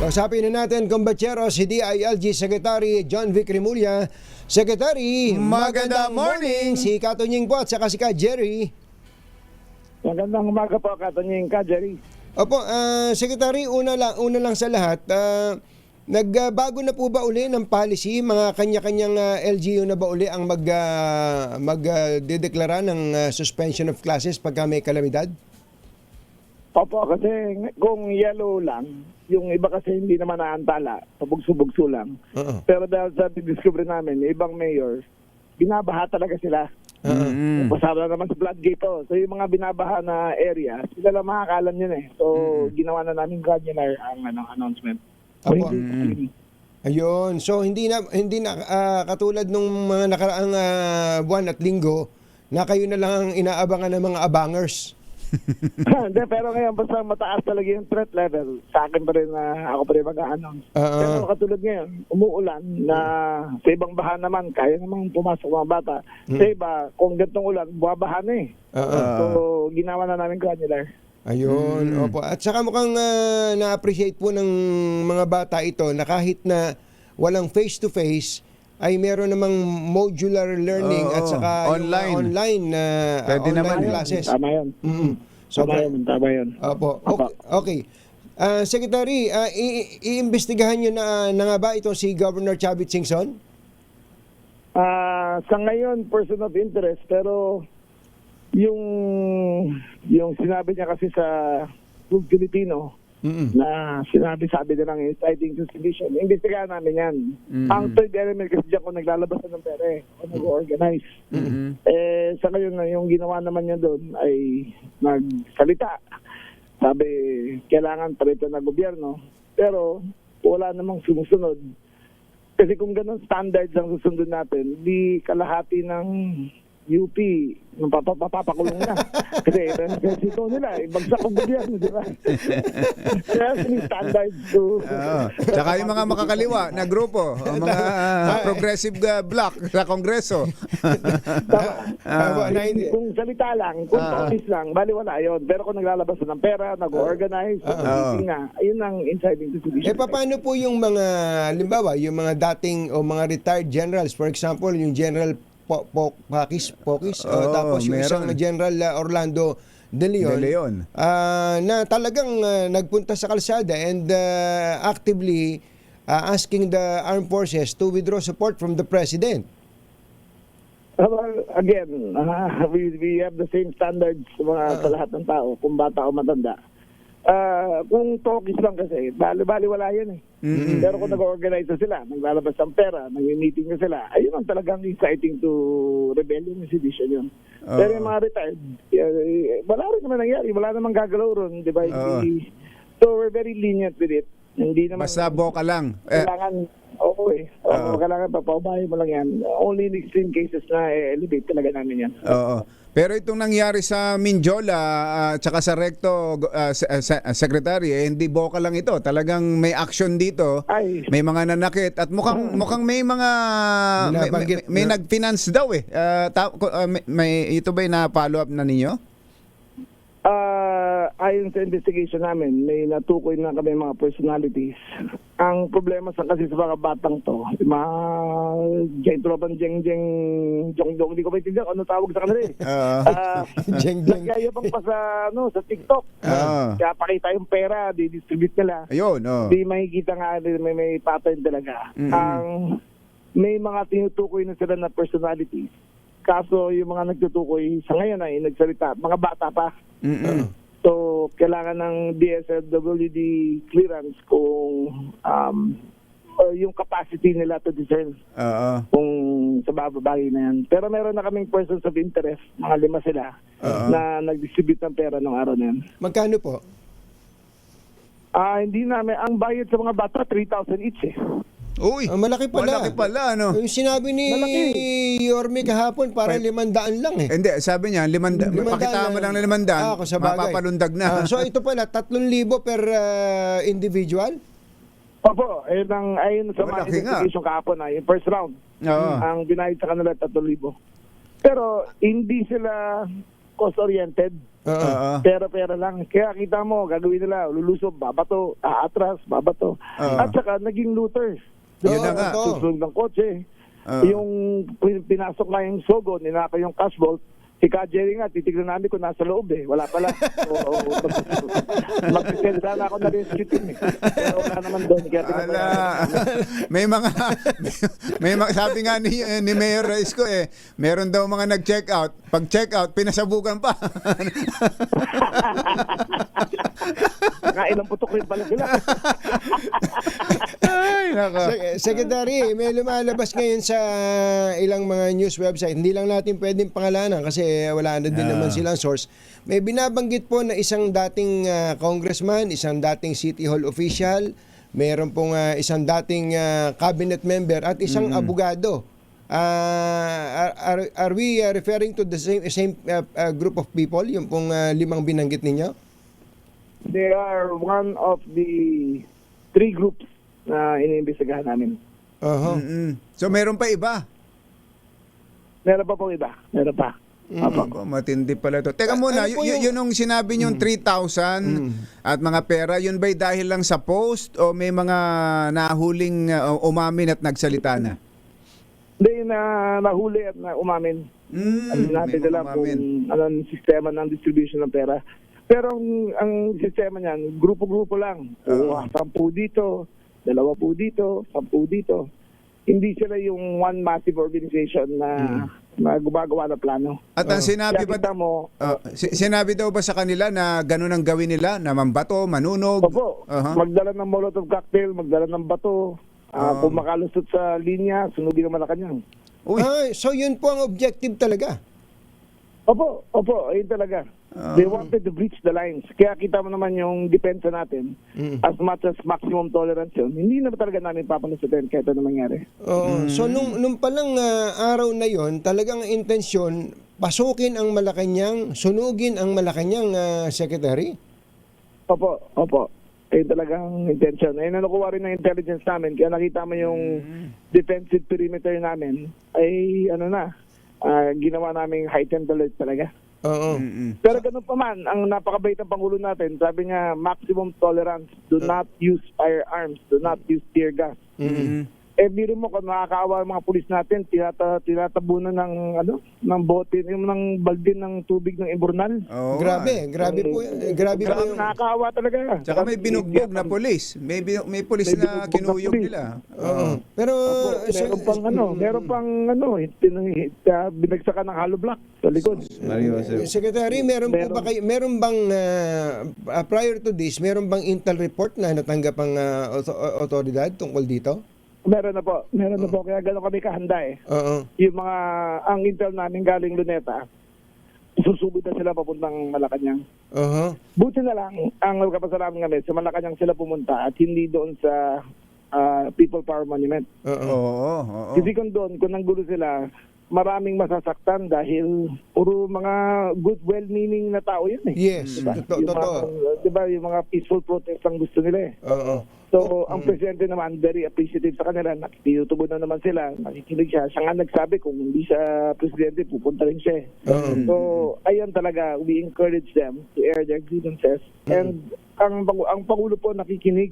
Kausapin na natin, kumbachero, si DILG Secretary John Vic Rimulya. Secretary, Magandang morning! Si Katunying po at saka si Ka Jerry. Magandang umaga po, Katanying ka, Jerry. Opo, ah, Secretary, una lang, una lang sa lahat, ah, nagbago na po ba uli ng policy? Mga kanya-kanyang ah, LGU na ba uli ang mag, ah, mag ah, dideklara ng ah, suspension of classes pagka may kalamidad? Opo, kasi kung yellow lang, yung iba kasi hindi naman naantala, pabugso-bugso lang. Oo. Pero dahil sa discover namin, yung ibang mayor, binabaha talaga sila. Mm. Pasara naman sa floodgate to. So yung mga binabaha na area, sila lang makakalan yun eh. So ginawa na namin granular ang ano, announcement. Opo. hindi- Ayun. So hindi na hindi na ah, katulad nung mga nakaraang ah, buwan at linggo na kayo na lang ang inaabangan ng mga abangers. Hindi, pero ngayon basta mataas talaga yung threat level. Sa akin pa rin na ako pa rin mag-announce. Ah, ah. pero katulad ngayon, umuulan na sa ibang baha naman, kaya namang pumasok mga bata. Sa iba, kung gantong ulan, buwabaha na eh. Ah. So, ginawa na namin granular. Ayun, opo. At saka mukhang ah, na-appreciate po ng mga bata ito na kahit na walang face-to-face, ay meron namang modular learning Oo, at saka yung, online. ah, online na ah, Pwede online naman. classes. Tama yun. Mm. Tama Sobra- yun, tama yun. Opo. Okay. okay. Ah, Secretary, ah, i- iimbestigahan nyo na, na nga ba itong si Governor Chavit Singson? Ah, sa ngayon, person of interest, pero yung yung sinabi niya kasi sa Club Filipino, Mm-mm. na sinabi sabi na lang inciting to sedition. Imbestigahan namin yan. Ang third element kasi diyan kung naglalabas na ng pera eh, kung nag-organize. Mm-hmm. Eh, sa ngayon na yung ginawa naman niya doon ay nagsalita. Sabi, kailangan palito na gobyerno. Pero wala namang sumusunod. Kasi kung ganun standards ang susundin natin, di kalahati ng UP mapapakulong na. Kasi resito nila, ibagsak ang gobyerno, di ba? Kaya may standards to... Oo. Tsaka yung mga makakaliwa na grupo, o mga ah, progressive uh, bloc sa Kongreso. Tama. Tama, na hindi- kung salita lang, kung Ah. office lang, bali wala yun. Pero kung naglalabas na ng pera, nag-organize, Ah. uh, nga, ayun ang inciting to Eh sedition. paano po yung mga limbawa, yung mga dating o mga retired generals, for example, yung General po, po, Pakis, Pokis, o Oo, tapos yung meron. isang General uh, Orlando De Leon, De Leon. ah, na talagang ah, nagpunta sa kalsada and ah, actively ah, asking the armed forces to withdraw support from the president. Uh, well, again, uh, we, we have the same standards sa, mga, sa lahat ng tao, kung bata o matanda. Ah, kung talkies lang kasi, bali-bali wala yan eh. Pero kung nag-organize na sila, naglalabas ng pera, nag-meeting na sila, ayun ang talagang inciting to rebellion and sedition yun. Pero yung mga retired, eh, wala rin naman nangyari, wala namang gagalaw ron, di ba? Hindi- So we're very lenient with it. Hindi naman Basta boka lang. Eh, kailangan, oo eh. Oo, Oo. kailangan papaubahin mo lang yan. Only in extreme cases na elevate talaga namin yan. Oo. Pero itong nangyari sa Minjola at saka sa Recto ah, Secretary, eh, hindi boka lang ito. Talagang may action dito. Ay. May mga nanakit at mukhang mukhang may mga may, may, may na- nag-finance daw eh. Ah, ta- ah, may, may- ito ba na follow up na ninyo? Ah, ayon sa investigation namin, may natukoy na kami mga personalities. Ang problema sa kasi sa mga batang to, mga jeng tropan jeng jeng jong jong, hindi ko maintindihan kung ano tawag sa kanila eh. Oo. Ah, Jeng jeng. nagyayabang pa sa ano sa TikTok. Oo. Kaya pakita yung pera, di-distribute nila. Ayun, oh. Di makikita nga may, may pattern talaga. Mm-mm. Ang may mga tinutukoy na sila na personalities. Kaso yung mga nagtutukoy sa ngayon ay nagsalita, mga bata pa. Mm-mm. So, kailangan ng DSLWD clearance kung um, or yung capacity nila to discern Oo. kung sa bababagi na yan. Pero meron na kaming persons of interest, mga lima sila, Oo. na nag-distribute ng pera ng araw na yan. Magkano po? Ah, hindi namin, ang bayad sa mga bata, 3,000 each eh. Uy, Ah, malaki pala. Malaki pala, ano? Yung sinabi ni Malaki. Yorme kahapon, para limandaan lang eh. Hindi, sabi niya, limanda, Limandaan pakita mo lang na limandaan, Ah, sa bagay. mapapalundag na. Ah, so ito pala, 3,000 per ah, individual? Opo, ayun ang, ayun sa mga investigation kahapon na, yung first round. Oo. Ang binayad sa kanila, 3,000. Pero hindi sila cost-oriented. Oo. Pera-pera lang. Kaya kita mo, gagawin nila, lulusob, babato, aatras, babato. Oo. At saka, naging looters. Yun na nga. Susunod ng kotse. Oo. Yung pin- pinasok na yung sogo, ninaka yung cash vault, si Ka Jerry nga, titignan namin kung nasa loob eh. Wala pala. So, mag-sell sana ako na rescue team eh. Pero wala naman doon. Kaya Ala, may mga may mga sabi nga ni ni Mayor Raisko eh, meron daw mga nag-check out. Pag check out, pinasabugan pa. Nakailang putok rin pala sila. Ay, nako. Secretary, may lumalabas ngayon sa ilang mga news website. Hindi lang natin pwedeng pangalanan kasi wala na din Ah. naman silang source. May binabanggit po na isang dating ah, congressman, isang dating city hall official, mayroon pong ah, isang dating ah, cabinet member at isang abogado. Ah, are, are, are we ah, referring to the same same ah, ah, group of people, yung pong ah, limang binanggit ninyo? They are one of the three groups na iniimbestigahan namin. Oho. Mm-mm. So meron pa iba. Meron pa pong iba. Meron pa. Apo. Ako, matindi pala to. Teka muna, ano po y- yung- yun yung sinabi niyong 3,000 at mga pera, yun ba'y dahil lang sa post o may mga nahuling uh, umamin at nagsalita na? Hindi na nahuli at na umamin. Mm, Ano natin may nila kung ano ang sistema ng distribution ng pera. Pero ang, ang sistema niyan, grupo-grupo lang. Oo. Uh, sampu dito, dalawa po dito, sampu dito. Hindi sila yung one massive organization na, na gumagawa ng plano. At ang sinabi Kaya ba mo, Ah, si- sinabi daw ba sa kanila na ganun ang gawin nila na mambato, manunog? Opo, Aha. magdala ng molotov cocktail, magdala ng bato. Ah. Kung makalusot sa linya, sunugin ang Malacanang. Uy, Ah, so yun po ang objective talaga. Opo, opo, ayun talaga. Ah. They wanted to breach the lines. Kaya kita mo naman yung depensa natin, Mm. as much as maximum tolerance yun, hindi na talaga namin papanusutin kahit ano mangyari. Oo. So nung nung palang ah, araw na 'yon, talagang ang intensyon pasukin ang Malacanang, sunugin ang Malacanang ah, secretary. Opo, opo. Ayun talagang intention. Ayun na nakuha rin ng intelligence namin. Kaya nakita mo yung defensive perimeter namin ay ano na, ah, ginawa namin heightened alert talaga. Oo. mm-mm. Pero ganun pa man, ang napakabait ng Pangulo natin, sabi niya, maximum tolerance, do not use firearms, do not use tear gas. Mm-mm. Eh, biro mo kung nakakaawa ang mga pulis natin, tinata, tinatabunan ng, ano, ng bote, yung ng balde ng tubig ng imburnal. Oo grabe, grabe po, eh, grabe po Grabe, yung nakakaawa talaga. Tsaka may binugbog na polis. May, may polis May na binugbog na kinuyog pulis. nila. Oo. Pero Opo, uh, meron pang ano, meron pang ano, tin- uh, binagsakan ng hollow block sa likod. Eh, Secretary, meron, po Meron. ba kayo, meron bang ah, ah, prior to this, meron bang intel report na natanggap ang ah, auto- tungkol dito? Meron na po, meron na po. Kaya gano'n kami kahanda eh. Oo. Yung mga, ang intel namin galing Luneta, susubod na sila papuntang Malacanang. Oo. Buti na lang, ang nagkapasalamat kami, sa Malacanang sila pumunta at hindi doon sa ah, People Power Monument. Oo. Oo, oo. Kasi kung doon, kung nanggulo sila, maraming masasaktan dahil puro mga good, well-meaning na tao yun eh. Yes, Diba? to- Yung totoo. mga, diba, yung mga peaceful protest ang gusto nila eh. Oo. So, ang presidente naman, very appreciative sa kanila. Nakitinutubo na naman sila. Nakikinig siya. Siya nga nagsabi kung hindi siya presidente, pupunta rin siya. Oo. So, ayan talaga, we encourage them to air their grievances. And ang, ang Pangulo po nakikinig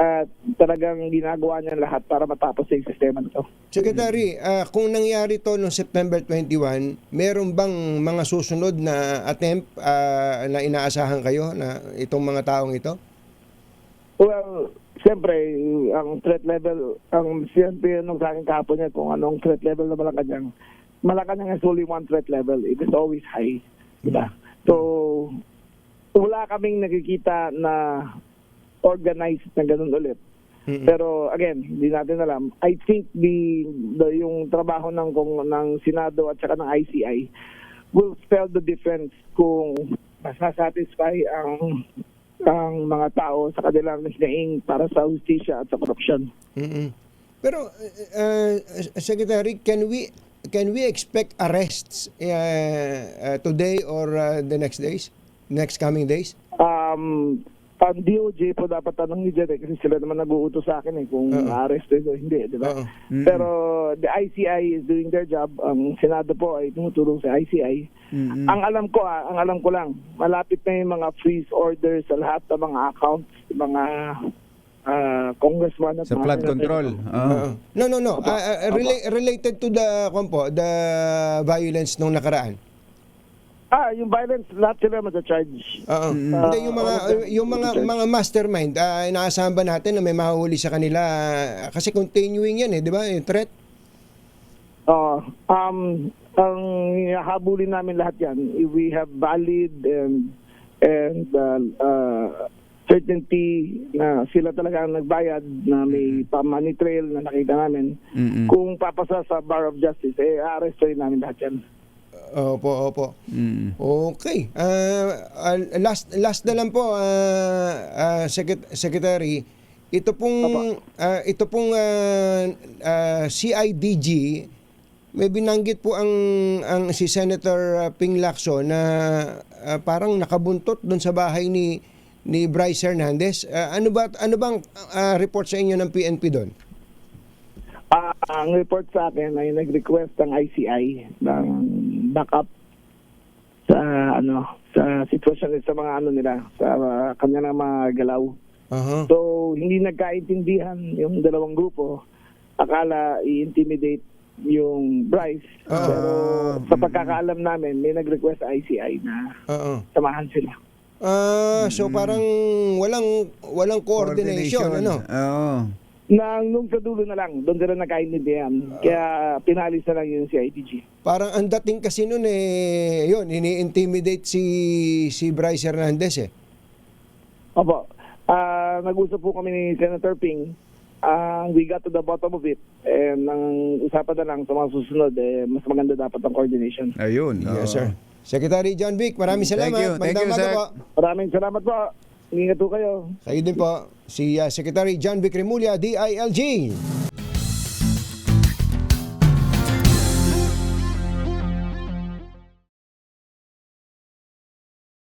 at talagang ginagawa niya lahat para matapos yung sistema nito. Secretary, ah, kung nangyari to noong September 21, meron bang mga susunod na attempt ah, na inaasahan kayo na itong mga taong ito? Well, siyempre, ang threat level, ang siyempre nung sa akin kahapon niya kung anong threat level na Malacanang, Malacanang is only one threat level. It is always high. Diba? So, wala kaming nakikita na organized na ganun ulit. Mm-mm. Pero again, hindi natin alam. I think the, the yung trabaho ng kung ng Senado at saka ng ICI will spell the difference kung mas satisfy ang ang mga tao sa kanilang hinaing para sa justisya at sa korupsyon. Mm-mm. Pero uh, Secretary, can we can we expect arrests uh, uh, today or uh, the next days? Next coming days? Um, ang DOJ po dapat tanong ni Jet eh, kasi sila naman nag-uutos sa akin eh kung Oo. arrest o hindi, di ba? Oo. Mm. Pero the ICI is doing their job. Ang Senado po ay tumutulong sa ICI. Mm-mm. Ang alam ko, ah, ang alam ko lang, malapit na yung mga freeze orders sa lahat ng mga accounts, mga ah, congressman at Sa mga flood control. Oo. No, no, no. Ah, Opo. rela- related to the kompo, the violence nung nakaraan. Ah, yung violence, lahat sila mata-charge. Oo. Mm. Hindi yung mga Ah, yung mga mga mastermind, ah, inaasahan ba natin na may mahuli sa kanila Ah, kasi continuing yan eh, 'di ba? Yung threat. Oo. um, ang habulin namin lahat yan, we have valid and and uh, uh, certainty na sila talaga ang nagbayad na may pa-money trail na nakita namin. Mm-mm. Kung papasa sa Bar of Justice, eh, arrest rin namin lahat yan. Opo, opo. Mm. Okay. Ah, ah, last last na lang po ah, ah, Secret- Secretary, ito pong ah, ito pong ah, ah, CIDG may binanggit po ang ang si Senator Ping Lacson na ah, parang nakabuntot doon sa bahay ni ni Bryce Hernandez. Ah, ano ba ano bang ah, report sa inyo ng PNP doon? Ah, ang report sa akin ay nag-request ang ICI ng backup sa ano sa sitwasyon sa mga ano nila sa uh, kanya mga galaw. Aha. So hindi nagkaintindihan yung dalawang grupo. Akala i-intimidate yung Bryce. Ah. Pero sa pagkakaalam namin, may nag-request sa ICI na Oo. samahan sila. Ah, so parang walang walang coordination, ano? Oo. Nang nung sa dulo na lang, doon sila nagkaintindihan. Kaya pinalis na lang yung CIDG. Parang ang dating kasi noon eh, yun, ini-intimidate si si Bryce Hernandez eh. Opo. Ah, nag-usap po kami ni Senator Ping. Ang we got to the bottom of it. And ang usapan na lang sa mga susunod, eh, mas maganda dapat ang coordination. Ayun. Yes, oo. sir. Secretary John Vic, maraming Thank salamat. you. Thank you, sir. po. Maraming salamat po. Ingat po kayo. Kayo din po, si uh, Secretary John Vic Remulla, DILG.